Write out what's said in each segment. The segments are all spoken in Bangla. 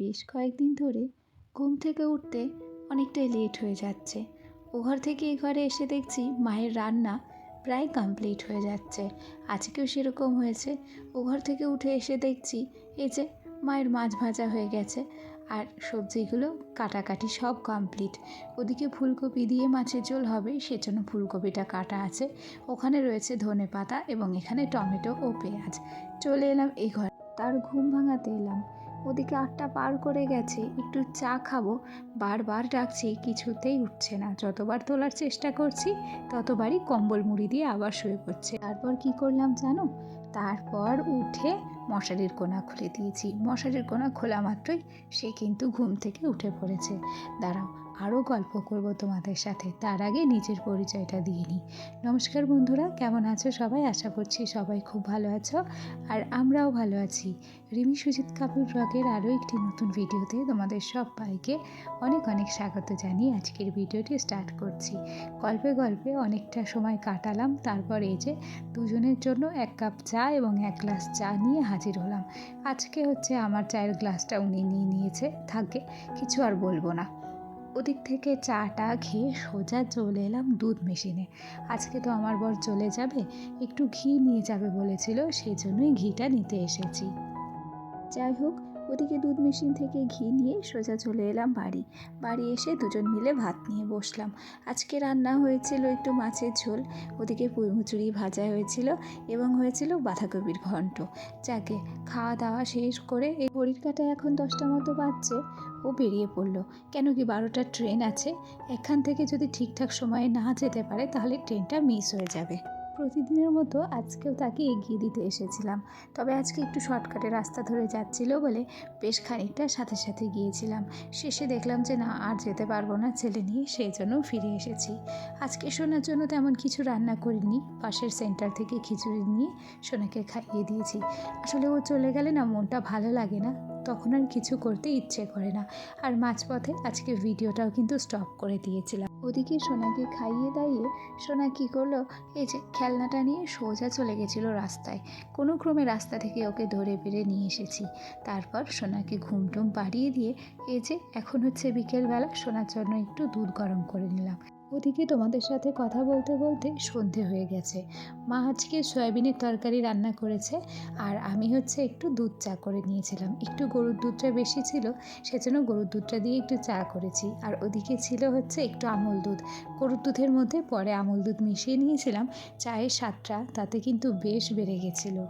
বেশ কয়েকদিন ধরে ঘুম থেকে উঠতে অনেকটাই লেট হয়ে যাচ্ছে। ও ঘর থেকে এ ঘরে এসে দেখছি মায়ের রান্না প্রায় কমপ্লিট হয়ে যাচ্ছে। আজকেও সেরকম হয়েছে। ও ঘর থেকে উঠে এসে দেখছি এই যে মায়ের মাছ ভাজা হয়ে গেছে আর সবজিগুলো কাটাকাটি সব কমপ্লিট। ওদিকে ফুলকপি দিয়ে মাছের ঝোল হবে, সেজন্য ফুলকপিটা কাটা আছে। ওখানে রয়েছে ধনে পাতা এবং এখানে টমেটো ও পেঁয়াজ। চলে এলাম এই ঘর তার ঘুম ভাঙাতে এলাম। ওদিকে আটটা পার করে গেছে, একটু চা খাব। বারবার ডাকছি, কিছুতেই উঠছে না। যতবার তোলার চেষ্টা করছি, ততবারই কম্বল মুড়ি দিয়ে আবার শুয়ে পড়ছে। তারপর কি করলাম জানো? তারপর উঠে মশারির কোনা খুলে দিয়েছি। মশারির কোনা খোলা মাত্রই সে কিন্তু ঘুম থেকে উঠে পড়েছে। দাঁড়াও আরও গল্প করব তোমাদের সাথে। তার আগে নিজের পরিচয়টা দিয়ে নিই। নমস্কার বন্ধুরা, কেমন আছো সবাই? আশা করছি সবাই খুব ভালো আছো আর আমরাও ভালো আছি। রিমি সুজিত কাপুর ব্লগের আরও একটি নতুন ভিডিওতে তোমাদের সবাইকে অনেক অনেক স্বাগত জানিয়ে আজকের ভিডিওটি স্টার্ট করছি। গল্পে গল্পে অনেকটা সময় কাটালাম, তারপর এই যে দুজনের জন্য এক কাপ চা এবং এক গ্লাস চা নিয়ে হাজির হলাম। আজকে হচ্ছে আমার চায়ের গ্লাসটা উনি নিয়ে নিয়েছে। থাকে, কিছু আর বলব না। ওদিক থেকে চাটা খেয়ে সোজা চলে এলাম দুধ মেশিনে। আজকে তো আমার বর চলে যাবে, একটু ঘি নিয়ে যাবে বলেছিল সেই জন্যই ঘিটা নিতে এসেছি। যাই হোক ওদিকে দুধ মেশিন থেকে ঘি নিয়ে সোজা চলে এলাম বাড়ি। বাড়ি এসে দুজন মিলে ভাত নিয়ে বসলাম। আজকে রান্না হয়েছিল একটু মাছের ঝোল, ওদিকে পুঁইমুচুরি ভাজা হয়েছিল এবং হয়েছিল বাঁধাকপির ঘন্ট। যাকে খাওয়া দাওয়া শেষ করে এই ঘড়ির কাটা এখন দশটা মতো বাজছে, ও বেরিয়ে পড়ল। কেন কি বারোটার ট্রেন আছে, এখান থেকে যদি ঠিকঠাক সময়ে না যেতে পারে তাহলে ট্রেনটা মিস হয়ে যাবে। প্রতিদিনের মতো আজকেও তাকে এগিয়ে দিতে এসেছিলাম। তবে আজকে একটু শর্টকাটে রাস্তা ধরে যাচ্ছিল বলে বেশ খানিকটা সাথে সাথে গিয়েছিলাম। শেষে দেখলাম যে না, আর যেতে পারব না ছেলে নিয়ে, সেই জন্য ফিরে এসেছি। আজকে সোনার জন্য তেমন কিছু রান্না করিনি। পাশের সেন্টার থেকে খিচুড়ি নিয়ে সোনাকে খাইয়ে দিয়েছি। আসলে ও চলে গেলে না মনটা ভালো লাগে না। তখন আর কিছু করতে ইচ্ছে করে না। আর মাঝপথে আজকে ভিডিওটাও কিন্তু স্টপ করে দিয়েছিলাম। ওদিকে সোনাকে খাইয়ে দাইয়ে সোনা কী করল? এই যে খেলনাটা নিয়ে সোজা চলে গেছিল রাস্তায়। কোনো ক্রমে রাস্তা থেকে ওকে ধরে বেড়ে নিয়ে এসেছি। তারপর সোনাকে ঘুম টুম পাড়িয়ে দিয়ে এই যে এখন হচ্ছে বিকেলবেলা, সোনার জন্য একটু দুধ গরম করে নিলাম। ওদিকে তোমাদের সাথে কথা বলতে বলতে সন্ধে হয়ে গেছে। মা আজকে সয়াবিনের তরকারি রান্না করেছে আর আমি হচ্ছে একটু দুধ চা করে নিয়েছিলাম। একটু গরুর দুধটা বেশি ছিল, সেজন্য গরুর দুধটা দিয়ে একটু চা করেছি। আর ওদিকে ছিল হচ্ছে একটু আমল দুধ। গরুর দুধের মধ্যে পরে আমল দুধ মিশিয়ে নিয়েছিলাম। চায়ের স্বাদটা তাতে কিন্তু বেশ বেড়ে গেছিল।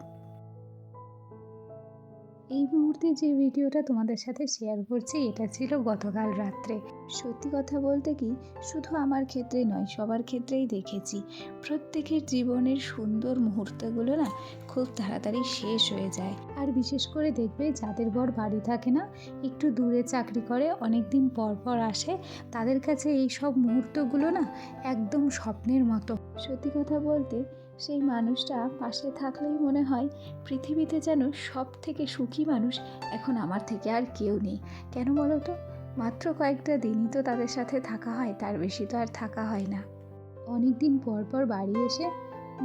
এই মুহূর্তে যে ভিডিওটা তোমাদের সাথে শেয়ার করছি, এটা ছিল গতকাল রাত্রে। সত্যি কথা বলতে কি, শুধু আমার ক্ষেত্রে নয়, সবার ক্ষেত্রেই দেখেছি। প্রত্যেকের জীবনের সুন্দর মুহূর্তগুলো না খুব তাড়াতাড়ি শেষ হয়ে যায়। আর বিশেষ করে দেখবে, যাদের বর বাড়ি থাকে না, একটু দূরে চাকরি করে অনেক দিন পর পর আসে, তাদের কাছে এই সব মুহূর্তগুলো না একদম স্বপ্নের মতো। সত্যি কথা বলতে সেই মানুষটা পাশে থাকলেই মনে হয় পৃথিবীতে যেন সব থেকে সুখী মানুষ এখন আমার থেকে আর কেউ নেই। কেন বলো তো? মাত্র কয়েকটা দিনই তো তাদের সাথে থাকা হয়, তার বেশি তো আর থাকা হয় না। অনেক দিন পর পর বাড়ি এসে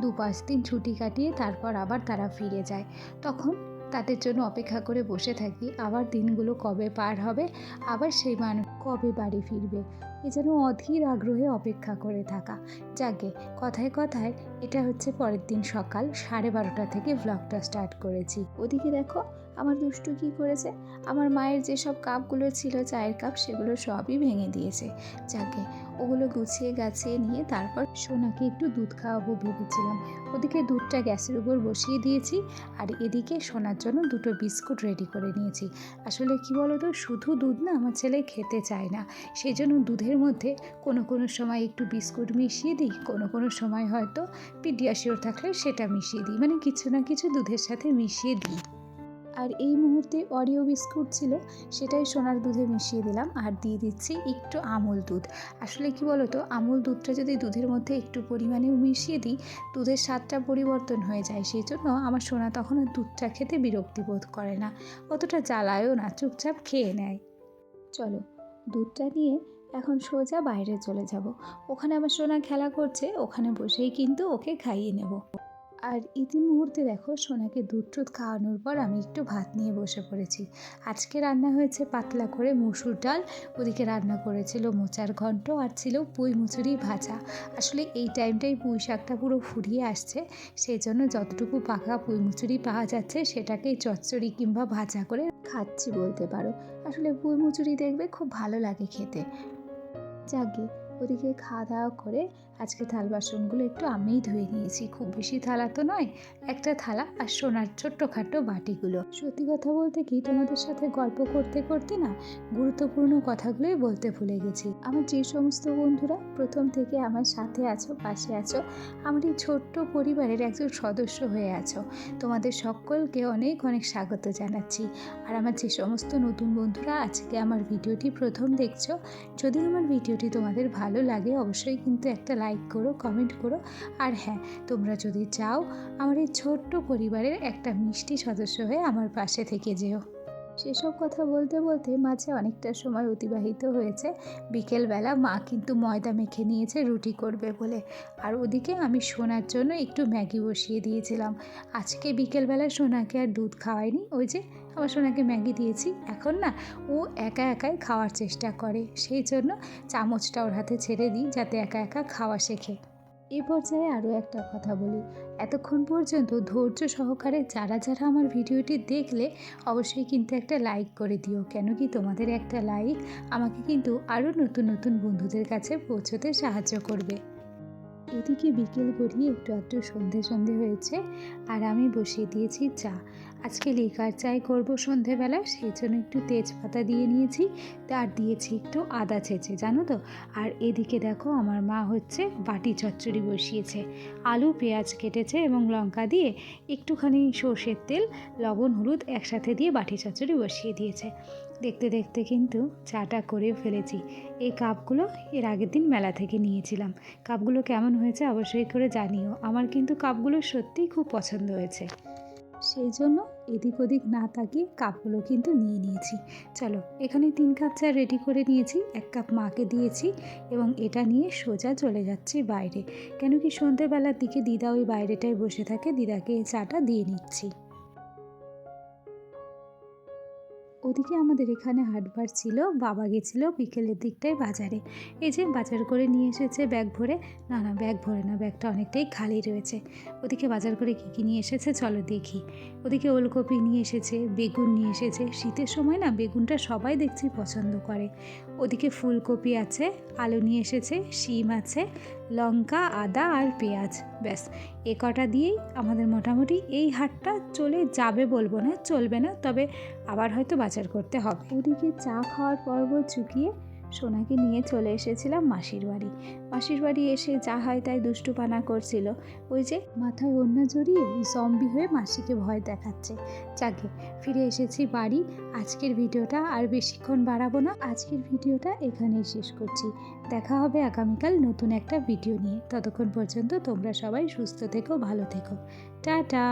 দু পাঁচ দিন ছুটি কাটিয়ে তারপর আবার তারা ফিরে যায়। তখন তাদের জন্য অপেক্ষা করে বসে থাকি, আবার দিনগুলো কবে পার হবে, আবার সেই মানুষ কবে বাড়ি ফিরবে। এ যেন অধীর আগ্রহে অপেক্ষা করে থাকা। যাকে কথায় কথায়, এটা হচ্ছে পরের দিন সকাল, সাড়ে বারোটা থেকে ব্লগটা স্টার্ট করেছি। ওদিকে দেখো আমার দুষ্টু কী করেছে? আমার মায়ের যেসব কাপগুলো ছিল চায়ের কাপ, সেগুলো সবই ভেঙে দিয়েছে। যাকে ওগুলো গুছিয়ে গাছিয়ে নিয়ে তারপর সোনাকে একটু দুধ খাওয়াবো ভেবেছিলাম। ওদিকে দুধটা গ্যাসের উপর বসিয়ে দিয়েছি আর এদিকে সোনার জন্য দুটো বিস্কুট রেডি করে নিয়েছি। আসলে কি বলো তো শুধু দুধ না, আমার ছেলে খেতে চায় না। সেই জন্য দুধের মধ্যে কোনো কোনো সময় একটু বিস্কুট মিশিয়ে দিই, কোনো কোনো সময় হয়তো পিডিয়াশিওর থাকলে সেটা মিশিয়ে দিই। মানে কিছু না কিছু দুধের সাথে মিশিয়ে দিই। আর এই মুহূর্তে অরিও বিস্কুট ছিল, সেটাই সোনার দুধে মিশিয়ে দিলাম আর দিয়ে দিচ্ছি একটু আমুল দুধ। আসলে কি বলো তো আমুল দুধটা যদি দুধের মধ্যে একটু পরিমাণে মিশিয়ে দিই, দুধের স্বাদটা পরিবর্তন হয়ে যায়। সেই জন্য আমার সোনা তখন দুধটা খেতে বিরক্তি বোধ করে না, অতটা জ্বালায়ও না, চুপচাপ খেয়ে নেয়। চলো, দুধটা নিয়ে এখন সোজা বাইরে চলে যাব। ওখানে আমার সোনা খেলা করছে, ওখানে বসেই কিন্তু ওকে খাইয়ে নেব। আর ইতিমুহূর্তে দেখো সোনাকে দুধ টুধ খাওয়ানোর পর আমি একটু ভাত নিয়ে বসে পড়েছি। আজকে রান্না হয়েছে পাতলা করে মুসুর ডাল, ওদিকে রান্না করেছিল মোচার ঘন্ট আর ছিল পুঁই মুচুরি ভাজা। আসলে এই টাইমটাই পুঁই শাকটা পুরো ফুরিয়ে আসছে সেই জন্য যতটুকু পাকা পুঁই মুচুরি পাওয়া যাচ্ছে সেটাকেই চচ্চড়ি কিংবা ভাজা করে খাচ্ছি বলতে পারো। আসলে পুঁই মুচুরি দেখবে খুব ভালো লাগে খেতে। যাকে ওদিকে খাওয়া দাওয়া করে আজকে থাল বাসনগুলো একটু আমিই ধুয়ে নিয়েছি। খুব বেশি থালা তো নয়, একটা থালা আর সোনার ছোট্টখাটো বাটিগুলো। সত্যি কথা বলতে কি, তোমাদের সাথে গল্প করতে করতে না গুরুত্বপূর্ণ কথাগুলোই বলতে ভুলে গেছি। আমার যে সমস্ত বন্ধুরা প্রথম থেকে আমার সাথে আছো, পাশে আছো, আমার এই ছোট্ট পরিবারের একজন সদস্য হয়ে আছো, তোমাদের সকলকে অনেক অনেক স্বাগত জানাচ্ছি। আর আমার যে সমস্ত নতুন বন্ধুরা আজকে আমার ভিডিওটি প্রথম দেখছ, যদি আমার ভিডিওটি তোমাদের ভালো লাগে, অবশ্যই কিন্তু একটা লাইক করো কমেন্ট করো। আর হ্যাঁ তোমরা যদি চাও, আমার এই ছোট্ট পরিবারের একটা মিষ্টি সদস্য হয়ে আমার পাশে থেকে যেও। সেসব কথা বলতে বলতে মাঝে অনেকটা সময় অতিবাহিত হয়েছে। বিকেলবেলা মা কিন্তু ময়দা মেখে নিয়েছে, রুটি করবে বলে। আর ওদিকে আমি সোনার জন্য একটু ম্যাগি বসিয়ে দিয়েছিলাম। আজকে বিকেলবেলা সোনাকে আর দুধ খাওয়াইনি, ওই যে আমার সোনাকে ম্যাগি দিয়েছি। এখন না, ও একা একাই খাওয়ার চেষ্টা করে। সেই জন্য চামচটা ওর হাতে ছেড়ে দিই যাতে একা একা খাওয়া শেখে। এ পর্যায়ে আরও একটা কথা বলি। এতক্ষণ পর্যন্ত ধৈর্য সহকারে যারা যারা আমার ভিডিওটি দেখলে অবশ্যই কিন্তু একটা লাইক করে দিও। কেন কি তোমাদের একটা লাইক আমাকে কিন্তু আরও নতুন নতুন বন্ধুদের কাছে পৌঁছতে সাহায্য করবে। এদিকে বিকেল গড়িয়ে একটু একটু সন্ধে সন্ধে হয়েছে আর আমি বসিয়ে দিয়েছি চা। আজকে লিকার চাই করব সন্ধেবেলা সেই জন্য একটু তেজপাতা দিয়ে নিয়েছি আর দিয়েছি একটু আদা ছেঁচে, জানো তো? আর এদিকে দেখো আমার মা হচ্ছে বাটি চচ্চড়ি বসিয়েছে। আলু, পেঁয়াজ কেটেছে এবং লঙ্কা দিয়ে একটুখানি সর্ষের তেল, লবণ, হলুদ একসাথে দিয়ে বাটি চচ্চড়ি বসিয়ে দিয়েছে। দেখতে দেখতে কিন্তু চাটা করে ফেলেছি। এই কাপগুলো এর আগের দিন মেলা থেকে নিয়েছিলাম। কাপগুলো কেমন হয়েছে অবশ্যই করে জানিও। আমার কিন্তু কাপগুলো সত্যিই খুব পছন্দ হয়েছে। সেই জন্য এদিক ওদিক না তাকিয়ে কাপগুলো কিন্তু নিয়ে নিয়েছি। চলো, এখানে তিন কাপ চা রেডি করে নিয়েছি, এক কাপ মাকে দিয়েছি এবং এটা নিয়ে সোজা চলে যাচ্ছি বাইরে। কেন কি সন্ধ্যেবেলার দিকে দিদা ওই বাইরেটায় বসে থাকে, দিদাকে এই চাটা দিয়ে নিচ্ছি। ওদিকে আমাদের এখানে হাটবার ছিল, বাবা গেছিল বিকেলের দিকটায় বাজারে। এই যে বাজার করে নিয়ে এসেছে ব্যাগ ভরে। না না, ব্যাগ ভরে না, ব্যাগটা অনেকটাই খালি রয়েছে। ওদিকে বাজার করে কী কী নিয়ে এসেছে চলো দেখি। ওদিকে ওলকপি নিয়ে এসেছে, বেগুন নিয়ে এসেছে। শীতের সময় না বেগুনটা সবাই দেখছি পছন্দ করে। ওদিকে ফুলকপি আছে, আলু নিয়ে এসেছে, শিম আছে লঙ্কা, আদা আর পেঁয়াজ। ব্যাস, এ কটা দিয়েই আমাদের মোটামুটি এই হাটটা চলে যাবে বলব না, চলবে না, তবে আবার হয়তো বাজার করতে হবে। ওদিকে চা খাওয়ার পর্ব চুকিয়ে সোনাকে নিয়ে চলে এসেছিলাম মাসির বাড়ি। মাসির বাড়ি এসে যা হয় তাই দুষ্টুপানা করছিল। ওই যে মাথায় ওড়না জড়িয়ে জম্বি হয়ে মাসিকে ভয় দেখাচ্ছে। যাকে ফিরে এসেছি বাড়ি। আজকের ভিডিওটা আর বেশিক্ষণ বাড়াবো না। আজকের ভিডিওটা এখানেই শেষ করছি। দেখা হবে আগামীকাল নতুন একটা ভিডিও নিয়ে। ততক্ষণ পর্যন্ত তোমরা সবাই সুস্থ থেকো, ভালো থেকো। টাটা!